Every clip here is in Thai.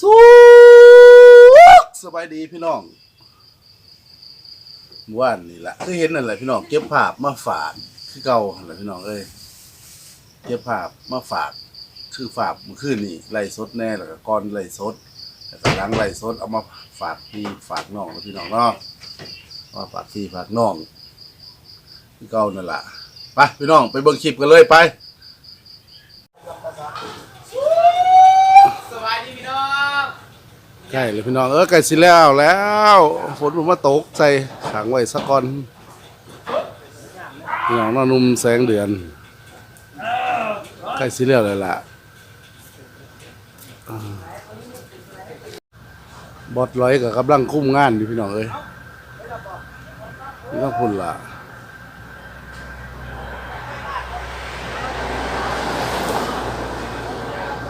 สุขสบายดีพี่น้องว่านนี่แหละคือเห็นนั่นแหละพี่น้องเก็บภาพมาฝากคือเก่าแหละพี่น้องเอ้ยเก็บภาพมาฝากคือฝากเมื่อคืนนี่ไล่สดแน่แล้วก็ก่อนไล่สดแล้วก็หลังไล่สดเอามาฝากพี่ฝากน้องแล้วพี่น้องเนาะมาฝากพี่ฝากน้องคือเก่านั่นแหละไปพี่น้องไปเบิ่งคลิปกันเลยไป สวัสดีพี่น้อง ใช่เลยพี่น้องเออไก่สิแล้วแล้วฝนมันมาตกใส่ขังไว้สักก่อนพี่น้องน้อนุ่มแสงเดือนใกล้สิแล้วเลยล่ะบอดร้อยกับกำลังคุ้มงานอยู่พี่น้องเอ้ยนี่ก็พุ่นล่ะ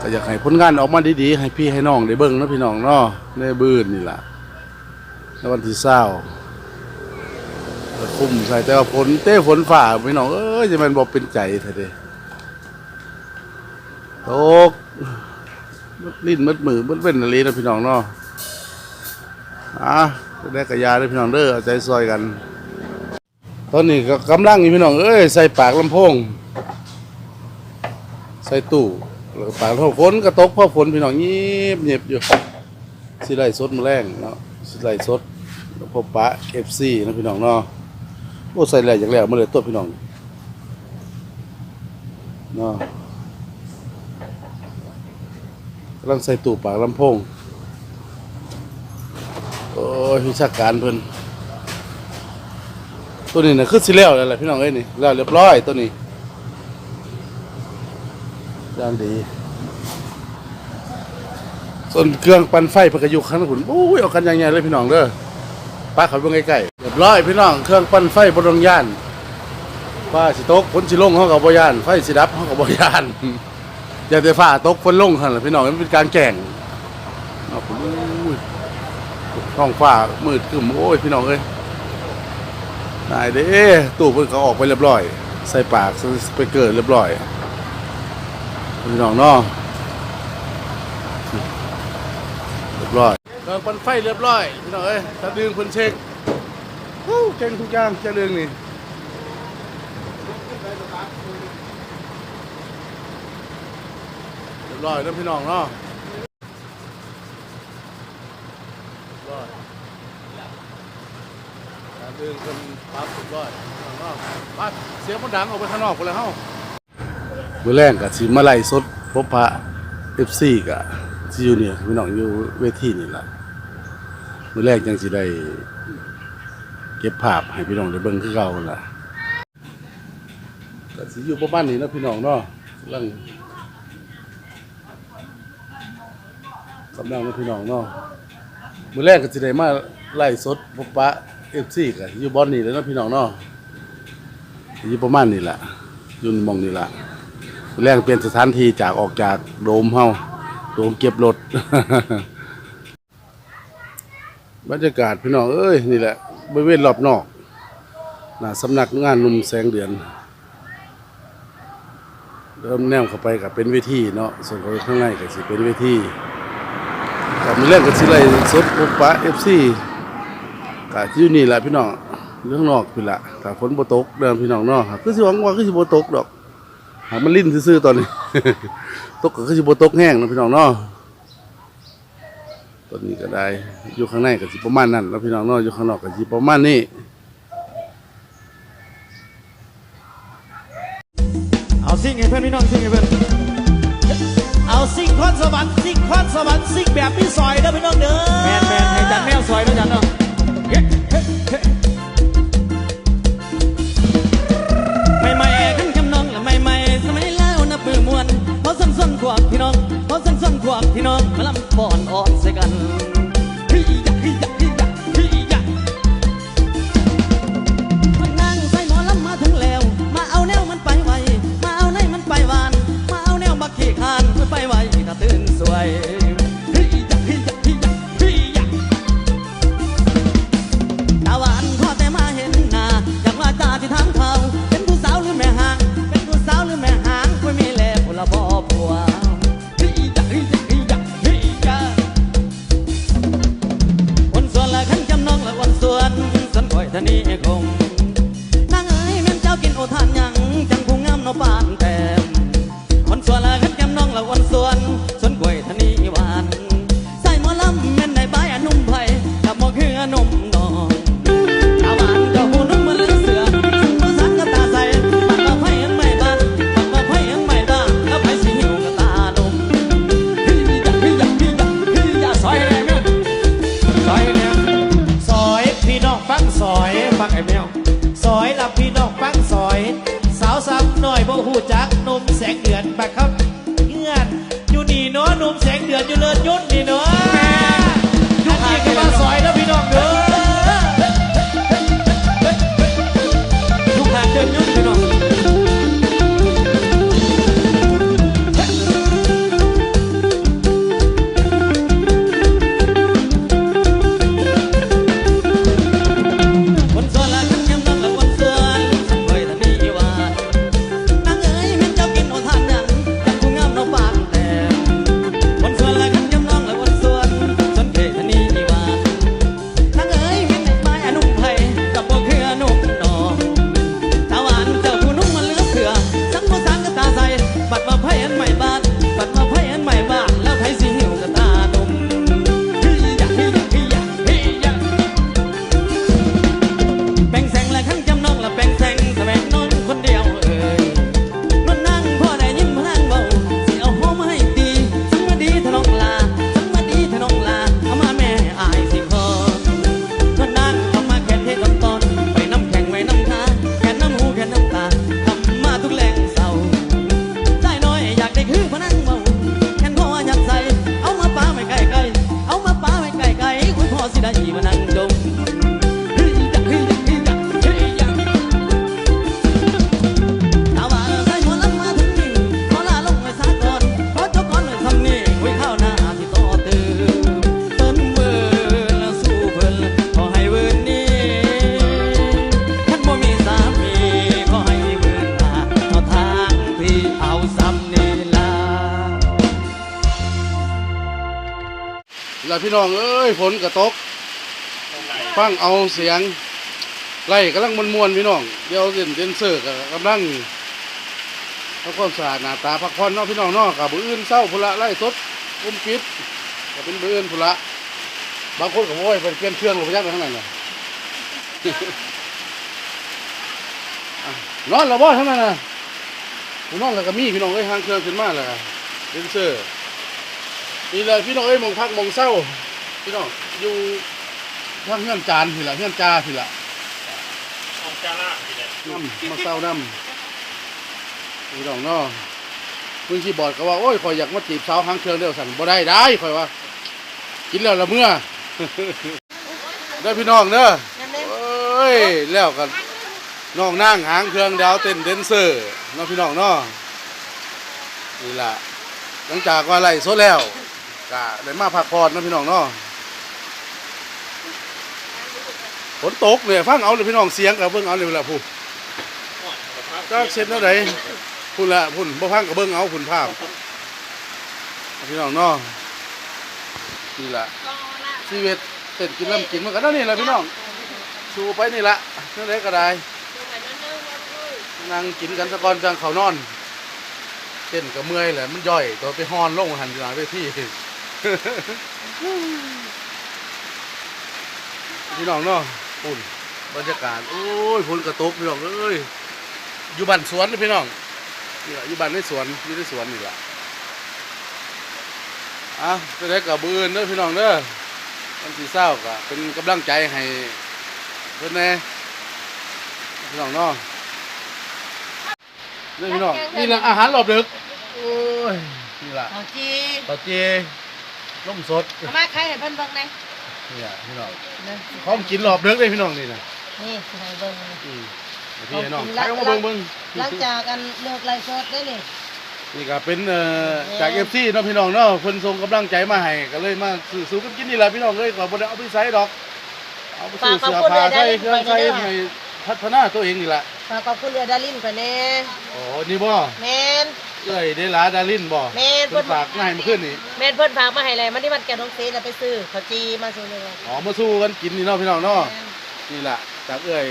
ก็อยากให้ผลงานออกมาดีๆ ให้พี่ให้น้องได้เบิ่งนะพี่น้องเนาะในบื้นนี่ล่ะในวันที่เศร้าคุ้มใส่แต่ว่าฝนเต้ฝนฝ่าพี่น้องเอ้ยจะมันบอกเป็นใจเถอะเด้ตกมัดลิ้นมัดมือมัดเว้นอะไรนะพี่น้องเนาะอะได้กระยาเด้พี่น้องเด้อเอาใจซอยกัน ตอนนี้ก็กำลังอยู่พี่น้องเอ้ยใส่ปากลำโพง ใส่ตู้ แล้วปากลำโพงฝนก็ตกเพราะฝนพี่น้องเงียบเงียบอยู่สิไล่สดมาแรงเนาะสิไล่สดแล้วพบปะเอฟซีนะพี่น้องเนาะโอ้ใส่แหล่อย่างแล้วมาเลยตัวพี่น้องเนาะกำลังใส่ตู้ปากลำโพงโอ้ยวิชาการเพิ่นตัวนี้นะคือสิแล้วแล้วแหละพี่น้องเอ้ยนี่แล้วเรียบร้อยตัวนี้ ย่างดี ส่วนเครื่องปั่นไฟเพนกระยุกข้างหุ่นโอ้ยเอากันยังไงเลยพี่น้องเด้อป้าเขาเบิ่งใกล้ๆเรียบร้อยพี่น้องเครื่องปั่นไฟบนโรงย่านฟ้าสิตกฝนสิลงเฮากับบ่ย่านไฟสิดับเฮากับบ่ย่านอย่าแต่ฟ้าตกฝนลงหั่นล่ะพี่น้องมันเป็นการแกล้งเนาผมอุ้ยท้องฟ้ามืดครึ้มโอ้ยพี่น้องเอ้ยนายเด้ตู้เพิ่นเขาออกไปเรียบร้อย ใส่ปากใส่สเปเกอร์เรียบร้อย พี่น้องเนาะเรียบร้อยเครื่องปั่นไฟเรียบร้อยพี่น้องเอ้ยถ้าดึงเพิ่นเช็คฮู้เก่งทุกอย่างจะดึงนี่เรียบร้อยแล้วพี่น้องเนาะเรียบร้อยการเดินคนปั๊บสุดยอดข้างนอกปั๊บเสียงมันดังออกไปข้างนอกไปแล้วเฮา มือแรกก็สิมาไล่สดพบพระ FC ก็สิอยู่เนี่ยพี่น้องอยู่เวทีนี่แหละมือแรกจังสิได้เก็บภาพให้พี่น้องได้เบิ่งคือเก่าล่ะก็สิอยู่ประมาณนี้นะพี่น้องเนาะกำลังกำลังนะพี่น้องเนาะมือแรกก็สิได้มาไล่สดพบปะ FC ก็อยู่บ่อนนี่แล้วนะพี่น้องเนาะอยู่ประมาณนี้ล่ะยู่หมองนี่แหละ แรกเปลี่ยนสถานที่จากออกจากโดมเฮาโดมเก็บรถ บรรยากาศพี่น้องเอ้ยนี่แหละบริเวณรอบนอกน้าสำนักงานลุมแสงเดือน เริ่มแนมเข้าไปกับเป็นเวทีเนาะส่วนของข้างในก็สิเป็นเวทีกับมีเรื่องกันสิไรสดปุ๊บปะเอฟซีกะที่อยู่นี่แหละพี่น้องเรื่องนอกพี่ละถ้าฝนโบตกเดิมพี่น้องเนาะคือสิหวังว่าคือสิบ่ตกดอก หากมันลิ้นซื่อๆตอนนี้ ตกก็คือสิบ่ตกแห้งเนาะพี่น้องเนาะตอนนี้ก็ได้อยู่ข้างในก็สิประมาณนั้นแล้วพี่น้องเนาะอยู่ข้างนอกก็สิประมาณนี้เอาซิ่งให้เพื่อนพี่น้องซิ่งให้เพื่อนเอาซิ่งคอนสวรรค์ซิ่งคอนสวรรค์ซิ่งแบบพี่ซอยเด้อพี่น้องเด้อแมนแมนให้จันแมวซอยนะจันเนาะ ไปฮียะฮียะฮียะฮียะตะวันพอแต่มาเห็นหน้าอยากว่าตาที่ถามเขาเห็นผู้สาวหรือแม่หางเห็นผู้สาวหรือแม่หางควรมีแล้วละบอผัวฮียะฮียะฮียะฮียะวันส่วนละขันจำนองละวันส่วนส่วนคอยท่านี้คง พี่น้องเอ้ยฝนกระตกฟังเอาเสียงไล่กำลังมวนๆพี่น้องเดี๋ยวเด่นเดนเซอร์ก็กำลังทำความสะอาดหน้าตาพักผ่อนเนาะพี่น้องเนาะกับบืออื่นเศร้าพุนละไล่สดอุ้มปิดก็เป็นบืออื่นพุนละบางคนก็โว้ยเป็นเปลี่ยนเครื่องหรือไปยักไปทั้งนั้นน่ะอะนอนแล้วบ่ทั้งนั้นน่ะผมนอนแล้วก็มีพี่น้องเอ้ยหางเครื่องขึ้นมาแล้วก็เดนเซอร์ นี่เลยพี่น้องเอ้ยมองพักมองเศร้า พี่น้องอยู่ทางเฮือนจานพี่ละเฮือนจาพี่ละของจาร่าพี่เนี่ยน้ำมาเศร้าน้ำพี่น้องเนาะมึงคีย์บอดก็ว่าโอ้ยข่อยอยากมาจีบสาวหางเครื่องเดียวสั่นบ่ได้ได้ข่อยว่า กินแล้วละเมื่อได้พี่น้องเด้อเอ้ยแล้วกันน้องนั่งหางเครื่องดาวเต้นเดนเซอร์น้องพี่น้องเนาะนี่ล่ะหลังจากว่าไล่สดแล้ว ก็ได้มาพักผ่อนนะพี่น้องเนาะฝนตกเนี่ยฟังเอาเลยพี่น้องเสียงกับเบิ่งเอาเลยเวลาพูดจาเสร็จแล้วไหนพุ่นละพุ่นบ่ฟังกับเบิ่งเอาพุ่นภาพพี่น้องเนาะนี่ล่ะชีวิตเต้นกินลำกินมันก็นั่นนี่แหละพี่น้องสู้ไปนี่ละเท่าไรก็ได้นั่งกินกันสะกอนจังเขานอนเต้นก็เมื่อยแหละมันย่อยตัวไปฮอนลงหันอยู่หลังเวที พี่น้องเนาะปุ่นบรรยากาศโอ้ยฝนกระตกพี่น้องเอ้ยอยู่บ้านสวนเลยพี่น้องนี่ล่ะอยู่บ้านในสวนอยู่ในสวนนี่แหละอะจะได้กับบืนเด้อพี่น้องเด้อวันที่เศร้าก็เป็นกำลังใจให้เพื่อนแน่พี่น้องเนาะนี่พี่น้องนี่แหละอาหารรอบดึกโอ้ยนี่แหละเอาจีต่อเจ ล่มสดเอามาใครให้เพิ่นเบิ่งหน่อยเนี่ยพี่น้องนะพร้อมกินรอบดึกเลยพี่น้องนี่นะนี่สิให้เบิ่งนะอืมเดี๋ยวพี่ให้น้องเอากินใครละเอามาเบิ่งเบิ่งหลังจากกันเลิกไลฟ์สดได้นี่นี่ก็เป็นเอ่อจากเอฟซีเนาะพี่น้องเนาะเพิ่นส่งกำลังใจมาให้ก็เลยมาซื้อสู้กันกินนี่แหละพี่น้องเอ้ยก็บ่ได้เอาไปใส่ดอก เอาไปซื้อเสื้อผ้าใส่เครื่องใส่ให้พัฒนาตัวเองนี่แหละ ฝากขอบคุณเรือดารินก่อนแน่โอ้นี่บ่แม่นเอ้ยเดลาดาลินบ่แม่นเพิ่น ฝากมาให้เมื่อคืนนี่แม่นเพิ่นฝากมาให้เลยมันที่วัดแก่นงศรีน่ะไปซื้อข้าวจีมาซื้อเลยอ๋อมาสู้กันกินนี่เนาะพี่น้องเนาะ นี่แหละจากเอ้ย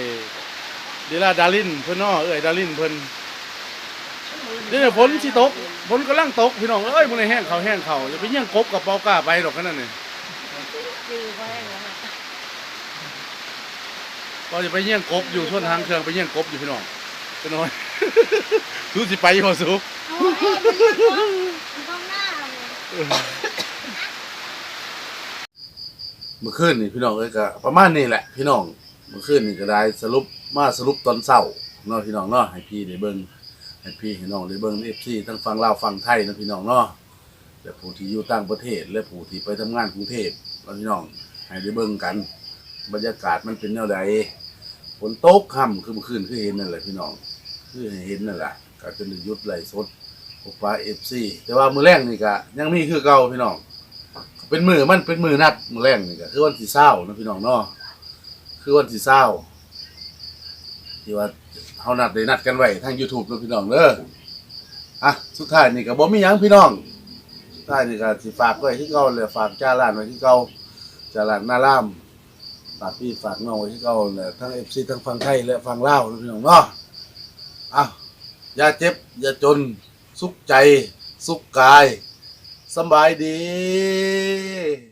เดลาดาลินเพิ่นเนาะเอ้ยดาลินเพิ่นเดี๋ยวฝนสิตกฝนกำลังตกพี่น้องเอ้ยมื้อนี้แห้งเขาวแห้งเขาวจะไปเยี่ยงกบกับเปากล้าไปดอกกันนั่นนี่ ซื้อไว้แล้ วนะก็จะไปเยี่ยงกบอยู่ช่วงทางเครื่องไปเยี่ยงกบอยู่พี่น้องเป็นน้อยสู้สิไปบ่สู้เมื่อคืนนี่พี่น้องเอ้ยก็ประมาณนี้แหละ พี่น้องเมื่อคืนนี่ก็ได้สรุปมาสรุปตอนเช้าเนาะพี่น้องเนาะให้พี่ได้เบิ่งให้พี่ให้น้องได้เบิ่ง FC ทั้งฟังลาวฟังไทยนะพี่น้องเนาะและผู้ที่อยู่ต่างประเทศ และผู้ที่ไปทำงานกรุงเทพพี่น้องให้ได้เบิ่งกัน บรรยากาศมันเป็นแนวใดฝนตกค่ำคือเมื่อคืนคือเห็นนั่นแหละพี่น้อง คือเห็นนั่นแหละก็จะได้หยุดไหลสดพวกฟ้าเอฟซีแต่ว่ามือแรงนี่ก็ยังมีคือเก่าพี่น้อง เป็นมือมันเป็นมือนัดมือแรงนี่ก็คือวันที่เศร้านะพี่น้องเนาะคือวันที่เศร้าที่ว่าเฮานัดได้นัดกันไว้ทาง YouTube นะพี่น้องเด้ออะสุดท้ายนี่ก็บ่มีหยังพี่น้องสุดท้ายนี่ก็สิฝากไว้ที่เก่าเลยฝากจ้าร้านไว้ที่เก่าจ้าร้านหน้าราม ฝากพี่ฝากน้องไว้ที่เก่าแหละทั้งเอฟซีทั้งฟังไทยและฝั่งลาวนะพี่น้องเนาะอะอย่าเจ็บ อย่าจน สุขใจ สุขกายสำบายดี